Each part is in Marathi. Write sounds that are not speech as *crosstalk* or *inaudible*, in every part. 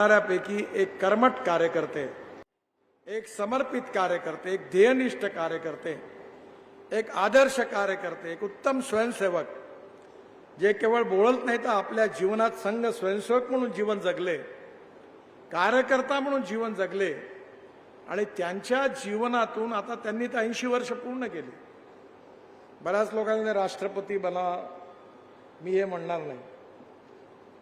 करणाऱ्यापैकी एक कर्मट कार्यकर्ते एक समर्पित कार्यकर्ते एक ध्येयनिष्ठ कार्यकर्ते एक आदर्श कार्यकर्ते एक उत्तम स्वयंसेवक जे केवळ बोलत नाही तर आपल्या जीवनात संघ स्वयंसेवक म्हणून जीवन जगले कार्यकर्ता म्हणून जीवन जगले आणि त्यांच्या जीवनातून आता त्यांनी तर ऐंशी वर्ष पूर्ण केली. बऱ्याच लोकांनी राष्ट्रपती बना मी हे म्हणणार नाही.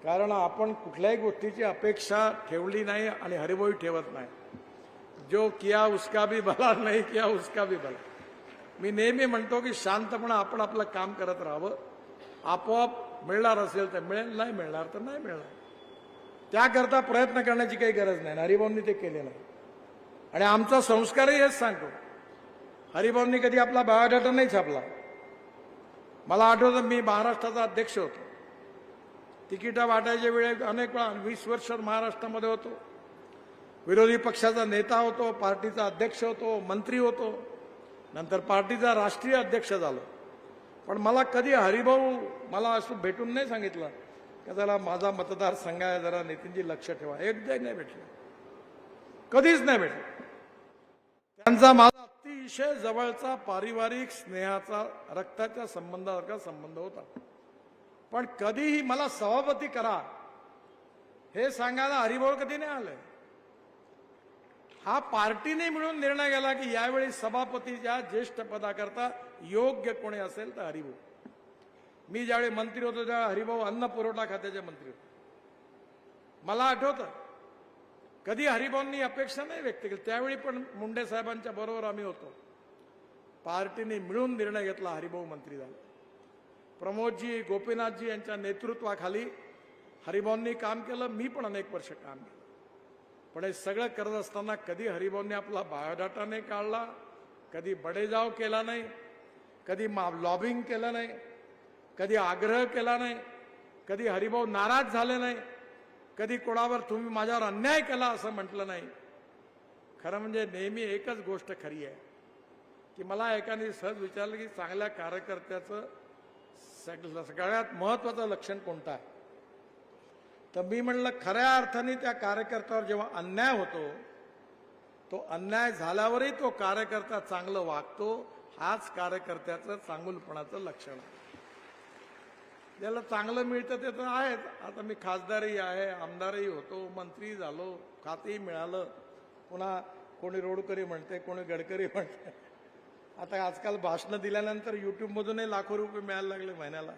कारण आपण कुठल्याही गोष्टीची अपेक्षा ठेवली नाही आणि हरिभोई ठेवत नाही. जो किया उसका भी भला नाही किया उसका भी भला. मी नेहमी म्हणतो की शांतपणे आपण आपलं काम करत राहावं. आपोआप मिळणार असेल तर मिळेल नाही मिळणार तर नाही मिळणार. त्याकरता प्रयत्न करण्याची काही गरज नाही. हरिभाऊंनी ते केले नाही आणि आमचा संस्कारही हेच सांगतो. हरिभाऊंनी कधी आपला बायोडाटा नाही छापला. मला आठवतं मी महाराष्ट्राचा अध्यक्ष होतो. तिकिटा वाटायच्या वेळे अनेक वेळा वीस वर्ष महाराष्ट्रामध्ये होतो. विरोधी पक्षाचा नेता होतो पार्टीचा अध्यक्ष होतो मंत्री होतो. नंतर पार्टीचा राष्ट्रीय अध्यक्ष झालो. पण मला कधी हरिभाऊ मला असं भेटून नाही सांगितलं का जरा माझा मतदारसंघ आहे जरा नितीनजी लक्ष ठेवा. एकदाही नाही भेटलं. कधीच नाही भेटलं. त्यांचा माझा अतिशय जवळचा पारिवारिक स्नेहाचा रक्ताच्या संबंधासारखा संबंध होता. पण कधीही मला सभापती करा. हे सांगायला हरिभाऊ कधी नाही आलंय हा पार्टीने मिळून निर्णय गेला की यावेळी सभापतीच्या ज्येष्ठ पदाकरता योग्य कोणी असेल तर हरिभाऊ. मी ज्यावेळी मंत्री होतो त्या हरिभाऊ अन्न पुरवठा खात्याचे मंत्री होते. मला आठवतं कधी हरिभाऊंनी अपेक्षा नाही व्यक्त केली. त्यावेळी पण मुंडे साहेबांच्या बरोबर आम्ही होतो. पार्टीने मिळून निर्णय घेतला हरिभाऊ मंत्री झाला. प्रमोदजी गोपीनाथजी यांच्या नेतृत्वाखाली हरिभाऊंनी काम केलं. मी पण अनेक वर्ष काम केलं. पण हे सगळं करत असताना कधी हरिभाऊंनी आपला बायोडाटा नाही काढला कधी बडेजाव केला नाही कधी मा लॉबिंग केलं नाही कधी आग्रह केला नाही कधी हरिभाऊ नाराज झाले नाही कधी कोणावर तुम्ही माझ्यावर अन्याय केला असं म्हटलं नाही. खरं म्हणजे नेहमी एकच गोष्ट खरी आहे की मला एकाने सहज विचारलं की चांगल्या कार्यकर्त्याचं सगळ्यात महत्वाचं लक्षण कोणतं आहे? तर मी म्हणलं खऱ्या अर्थाने त्या कार्यकर्त्यावर जेव्हा अन्याय होतो तो अन्याय झाल्यावरही तो कार्यकर्ता चांगलं वागतो हाच कार्यकर्त्याचं चांगुलपणाचं लक्षण आहे. ज्याला चांगलं मिळतं ते तर आहेच. आता मी खासदारही आहे आमदारही होतो मंत्री झालो खातेही मिळालं. पुन्हा कोणी रोडकरी म्हणते कोणी गडकरी म्हणते. आता आजकाल भाषणं दिल्यानंतर युट्यूबमधूनही लाखो रुपये मिळायला लागले महिन्याला.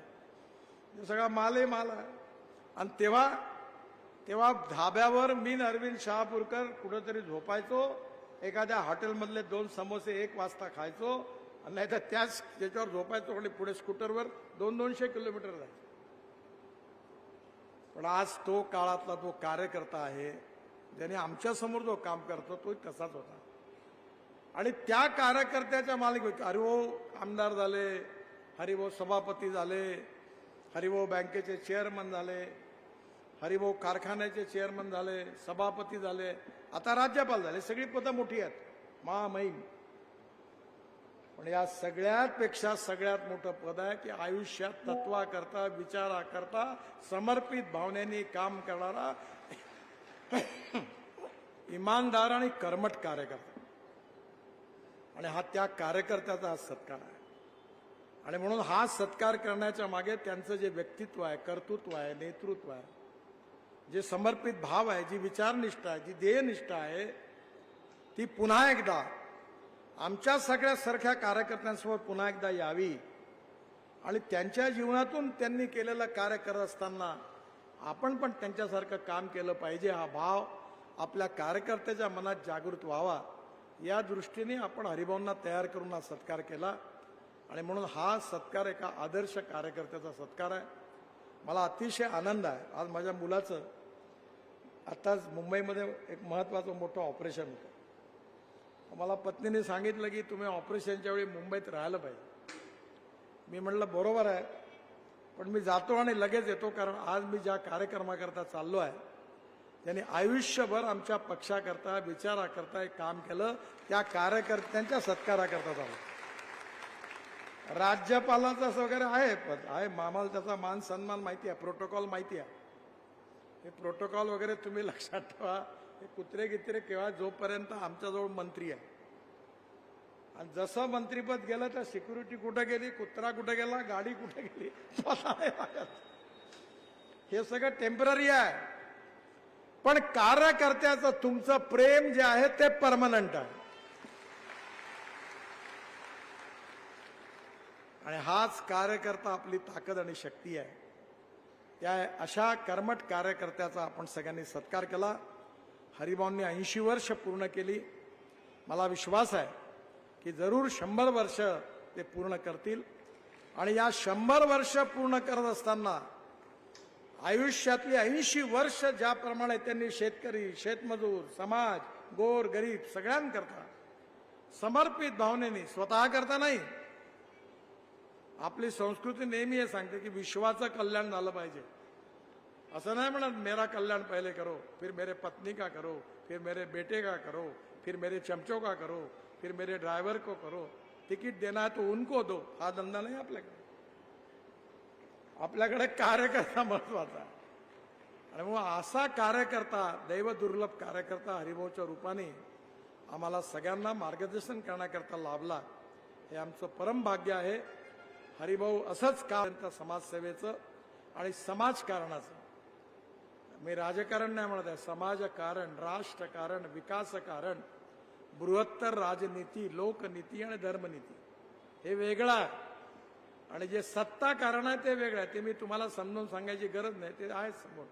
हे सगळा मालही माल आहे. आणि तेव्हा तेव्हा धाब्यावर मी अरविंद शहापूरकर कुठंतरी झोपायचो एखाद्या हॉटेलमधले दोन समोसे एक वाजता खायचो आणि नाही तर त्याच त्याच्यावर झोपायचो आणि पुढे स्कूटरवर दोन दोनशे किलोमीटर जायचो. पण आज तो काळातला तो कार्यकर्ता आहे ज्याने आमच्यासमोर जो काम करतो तो तसाच होता. आणि त्या कार्यकर्त्याच्या मालिक हरिभाऊ हो, आमदार झाले हरिभाऊ सभापती झाले हरिभाऊ बँकेचे चेअरमन झाले हरिभाऊ कारखान्याचे चेअरमन झाले सभापती झाले आता राज्यपाल झाले. सगळी पदं मोठी आहेत. महामहिम. पण या सगळ्यापेक्षा सगळ्यात मोठं पद आहे की आयुष्यात तत्वाकरता विचाराकरता समर्पित भावनेने काम करणारा इमानदार आणि कर्मट कार्यकर्ता. आणि हा त्या कार्यकर्त्याचा हा सत्कार आहे. आणि म्हणून हा सत्कार करण्याच्या मागे त्यांचं जे व्यक्तित्व आहे कर्तृत्व आहे नेतृत्व आहे जे समर्पित भाव आहे जी विचारनिष्ठा आहे जी ध्येयनिष्ठा आहे ती पुन्हा एकदा आमच्या सगळ्या सारख्या कार्यकर्त्यांसमोर पुन्हा एकदा यावी. आणि त्यांच्या जीवनातून त्यांनी केलेलं कार्य करत असताना आपण पण त्यांच्यासारखं काम केलं पाहिजे. हा भाव आपल्या कार्यकर्त्याच्या मनात जागृत व्हावा. या दृष्टीने आपण हरिभाऊंना तयार करून हा सत्कार केला. आणि म्हणून हा सत्कार एका आदर्श कार्यकर्त्याचा सत्कार आहे. मला अतिशय आनंद आहे. आज माझ्या मुलाचं आत्ताच मुंबईमध्ये एक महत्त्वाचं मोठं ऑपरेशन होतं. मला पत्नीने सांगितलं की तुम्ही ऑपरेशनच्या वेळी मुंबईत राहिलं पाहिजे. मी म्हटलं बरोबर आहे. पण मी जातो आणि लगेच येतो कारण आज मी ज्या कार्यक्रमाकरता चाललो आहे त्यांनी आयुष्यभर आमच्या पक्षाकरता विचाराकरता एक काम केलं. त्या कार्यकर्त्यांच्या सत्काराकरता चालू राज्यपालाचं असं वगैरे आहे पद आहे मामाला त्याचा मान सन्मान माहिती आहे प्रोटोकॉल माहिती आहे. हे प्रोटोकॉल वगैरे तुम्ही लक्षात ठेवा. हे कुत्रे गित्रे केव्हा जोपर्यंत आमच्याजवळ मंत्री आहे. आणि जसं मंत्रीपद गेलं तर सिक्युरिटी कुठं गेली कुत्रा कुठं गेला गाडी कुठं गेली *laughs* नाही लागत. हे सगळं टेंपररी आहे. पण कार्यकर्त्याचं तुमचं प्रेम जे आहे ते परमनंट आहे. आणि हाच कार्यकर्ता आपली ताकद आणि शक्ती आहे. त्या अशा कर्मठ कार्यकर्त्याचा आपण सगळ्यांनी सत्कार केला. हरिभाऊंनी ऐंशी वर्ष पूर्ण केली. मला विश्वास आहे की जरूर शंभर वर्ष ते पूर्ण करतील. आणि या शंभर वर्ष पूर्ण करत असताना आयुष्यातली ऐंशी वर्ष ज्याप्रमाणे त्यांनी शेतकरी शेतमजूर समाज गोर गरीब सगळ्यांकरता समर्पित भावनेने स्वतः करता नाही. आपली संस्कृती नेहमी हे सांगते की विश्वाचं कल्याण झालं पाहिजे. असं नाही म्हणत मेरा कल्याण पहिले करो फिर मेरे पत्नी का करो फिर मेरे बेटे का करो फिर मेरे चमचों का करो फिर मेरे ड्रायव्हर को करो तिकीट देना है तो उनको दो. हा धंदा नाही आपल्याकडे. आपल्याकडे कार्यकर्ता महत्त्वाचा आणि मग असा कार्यकर्ता दैवदुर्लभ कार्यकर्ता हरिभाऊच्या रूपाने आम्हाला सगळ्यांना मार्गदर्शन करण्याकरता लाभला हे आमचं परमभाग्य आहे. हरिभाऊ असंच का समाजसेवेचं आणि समाजकारणाचं. मी राजकारण नाही म्हणत आहे समाजकारण राष्ट्रकारण विकासकारण बृहत्तर राजनीती लोकनीती आणि धर्मनीती. हे वेगळं आहे. आणि जे सत्ता कारण आहे ते वेगळं आहे. ते मी तुम्हाला समजून सांगायची गरज नाही. ते आहे समोर.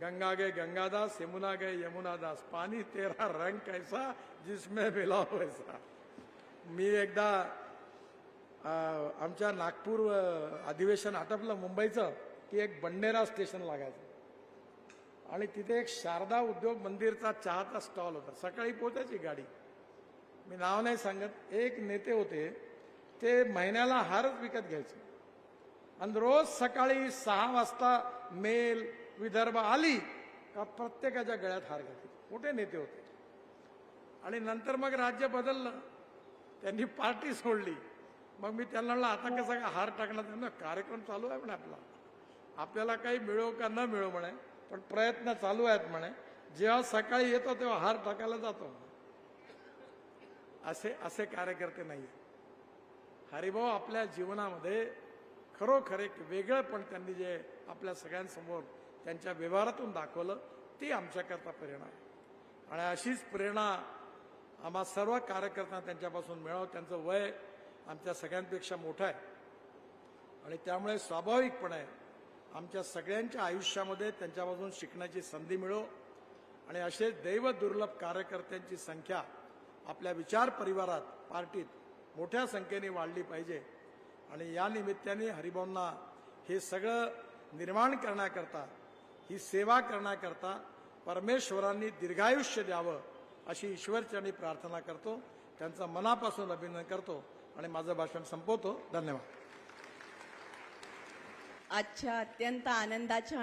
गंगा गे गंगादास यमुना गे यमुनादास. पाणी तेरा रंग कैसा जिसमे मिला वैसा. मी एकदा आमच्या नागपूर अधिवेशन आटपलं मुंबईचं की एक बंडेरा स्टेशन लागायचं. आणि तिथे एक शारदा उद्योग मंदिरचा चहाचा स्टॉल होता. सकाळी पोहोचायची गाडी. मी नाव नाही सांगत. एक नेते होते ते महिन्याला हारच विकत घ्यायचे. आणि रोज सकाळी सहा वाजता मेल विदर्भ आली का प्रत्येकाच्या गळ्यात हार घातले. मोठे नेते होते. आणि नंतर मग राज्य बदललं. त्यांनी पार्टी सोडली. मग मी त्यांना म्हणलं आता कसा काय हार टाकला त्यांना कार्यक्रम चालू आहे म्हणे आपला. आपल्याला काही मिळो का न मिळो म्हणे पण प्रयत्न चालू आहेत म्हणे. जेव्हा सकाळी येतो तेव्हा हार टाकायला जातो असे असे कार्यकर्ते नाही हरिभाऊ आपल्या जीवनामध्ये खरोखर एक वेगळं पण त्यांनी जे आपल्या सगळ्यांसमोर त्यांच्या व्यवहारातून दाखवलं ती आमच्याकरता प्रेरणा आहे. आणि अशीच प्रेरणा आम्हा सर्व कार्यकर्त्यांना त्यांच्यापासून मिळावं त्यांचं वय आमच्या सगळ्यांपेक्षा मोठं आहे. आणि त्यामुळे स्वाभाविकपणे आमच्या सगळ्यांच्या आयुष्यामध्ये त्यांच्यापासून शिकण्याची संधी मिळो. आणि असे दैव दुर्लभ कार्यकर्त्यांची संख्या आपल्या विचार परिवारात पार्टीत मोठ्या संख्येने वाढली पाहिजे. आणि या निमित्ताने हरिभाऊंना हे सगळं निर्माण करण्याकरता ही सेवा करण्याकरता परमेश्वरांनी दीर्घायुष्य द्यावं अशी ईश्वरचरणी प्रार्थना करतो. त्यांचं मनापासून अभिनंदन करतो आणि माझं भाषण संपवतो. धन्यवाद. आजच्या अत्यंत आनंदाच्या